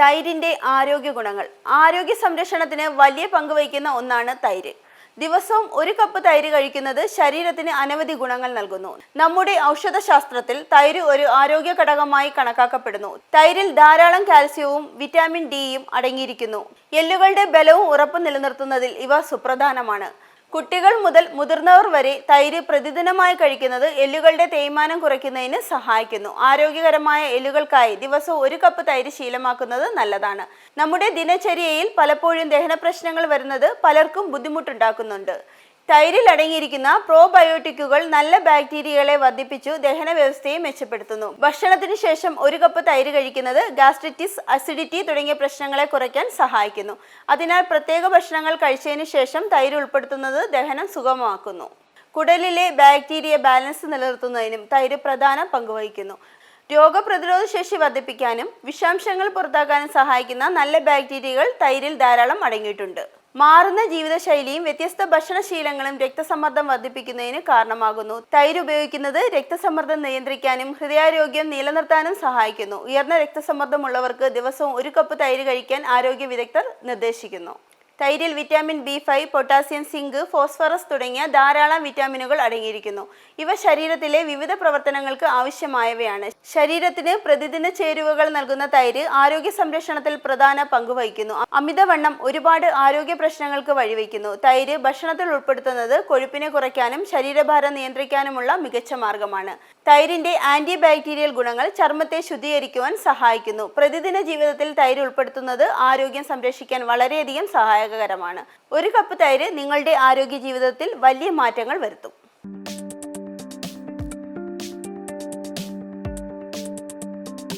തൈരിന്റെ ആരോഗ്യ ഗുണങ്ങൾ. ആരോഗ്യ സംരക്ഷണത്തിന് വലിയ പങ്ക് വഹിക്കുന്ന ഒന്നാണ് തൈര്. ദിവസവും ഒരു കപ്പ് തൈര് കഴിക്കുന്നത് ശരീരത്തിന് അനവധി ഗുണങ്ങൾ നൽകുന്നു. നമ്മുടെ ഔഷധശാസ്ത്രത്തിൽ തൈര് ഒരു ആരോഗ്യ ഘടകമായി കണക്കാക്കപ്പെടുന്നു. തൈരിൽ ധാരാളം കാൽസ്യവും വിറ്റാമിൻ ഡിയും അടങ്ങിയിരിക്കുന്നു. എല്ലുകളുടെ ബലവും ഉറപ്പ് നിലനിർത്തുന്നതിൽ ഇവ സുപ്രധാനമാണ്. കുട്ടികൾ മുതൽ മുതിർന്നവർ വരെ തൈര് പ്രതിദിനമായി കഴിക്കുന്നത് എല്ലുകളുടെ തേയ്മാനം കുറയ്ക്കുന്നതിന് സഹായിക്കുന്നു. ആരോഗ്യകരമായ എല്ലുകൾക്കായി ദിവസവും ഒരു കപ്പ് തൈര് ശീലമാക്കുന്നത് നല്ലതാണ്. നമ്മുടെ ദിനചര്യയിൽ പലപ്പോഴും ദഹന പ്രശ്നങ്ങൾ വരുന്നത് പലർക്കും ബുദ്ധിമുട്ടുണ്ടാക്കുന്നുണ്ട്. തൈരിൽ അടങ്ങിയിരിക്കുന്ന പ്രോബയോട്ടിക്കുകൾ നല്ല ബാക്ടീരിയകളെ വർദ്ധിപ്പിച്ചു ദഹന വ്യവസ്ഥയെ മെച്ചപ്പെടുത്തുന്നു. ഭക്ഷണത്തിന് ശേഷം ഒരു കപ്പ് തൈര് കഴിക്കുന്നത് ഗാസ്ട്രിറ്റിസ് അസിഡിറ്റി തുടങ്ങിയ പ്രശ്നങ്ങളെ കുറയ്ക്കാൻ സഹായിക്കുന്നു. അതിനാൽ പ്രത്യേക ഭക്ഷണങ്ങൾ കഴിച്ചതിന് ശേഷം തൈര് ഉൾപ്പെടുത്തുന്നത് ദഹനം സുഗമമാക്കുന്നു. കുടലിലെ ബാക്ടീരിയ ബാലൻസ് നിലനിർത്തുന്നതിനും തൈര് പ്രധാന പങ്കുവഹിക്കുന്നു രോഗപ്രതിരോധ ശേഷി വർദ്ധിപ്പിക്കാനും വിഷാംശങ്ങൾ പുറത്താക്കാനും സഹായിക്കുന്ന നല്ല ബാക്ടീരിയകൾ തൈരിൽ ധാരാളം അടങ്ങിയിട്ടുണ്ട്. മാറുന്ന ജീവിതശൈലിയും വ്യത്യസ്ത ഭക്ഷണശീലങ്ങളും രക്തസമ്മർദ്ദം വർദ്ധിപ്പിക്കുന്നതിന് കാരണമാകുന്നു. തൈര് ഉപയോഗിക്കുന്നത് രക്തസമ്മർദ്ദം നിയന്ത്രിക്കാനും ഹൃദയാരോഗ്യം നിലനിർത്താനും സഹായിക്കുന്നു. ഉയർന്ന രക്തസമ്മർദ്ദമുള്ളവർക്ക് ദിവസവും ഒരു കപ്പ് തൈര് കഴിക്കാൻ ആരോഗ്യ വിദഗ്ധർ നിർദ്ദേശിക്കുന്നു. തൈരിൽ vitamin B five potassium zinc phosphorus തുടങ്ങിയ ധാരാളം വിറ്റാമിനുകൾ അടങ്ങിയിരിക്കുന്നു. ഇവ ശരീരത്തിലെ വിവിധ പ്രവർത്തനങ്ങൾക്ക് ആവശ്യമായവയാണ്. ശരീരത്തിന് പ്രതിദിന ചേരുവകൾ നൽകുന്ന തൈര് ആരോഗ്യ സംരക്ഷണത്തിൽ പ്രധാന പങ്ക് വഹിക്കുന്നു. അമിതവണ്ണം ഒരുപാട് ആരോഗ്യ പ്രശ്നങ്ങൾക്ക് വഴിവെക്കുന്നു. തൈര് ഭക്ഷണത്തിൽ ഉൾപ്പെടുത്തുന്നത് കൊഴുപ്പിനെ കുറയ്ക്കാനും ശരീരഭാരം നിയന്ത്രിക്കാനുമുള്ള മികച്ച മാർഗമാണ്. തൈരിന്റെ ആന്റി ബാക്ടീരിയൽ ഗുണങ്ങൾ ചർമ്മത്തെ ശുദ്ധീകരിക്കുവാൻ സഹായിക്കുന്നു. പ്രതിദിന ജീവിതത്തിൽ തൈര് ഉൾപ്പെടുത്തുന്നത് ആരോഗ്യം സംരക്ഷിക്കാൻ വളരെയധികം സഹായകരമാണ്. ഒരു കപ്പ് തൈര് നിങ്ങളുടെ ആരോഗ്യ ജീവിതത്തിൽ വലിയ മാറ്റങ്ങൾ വരുത്തും.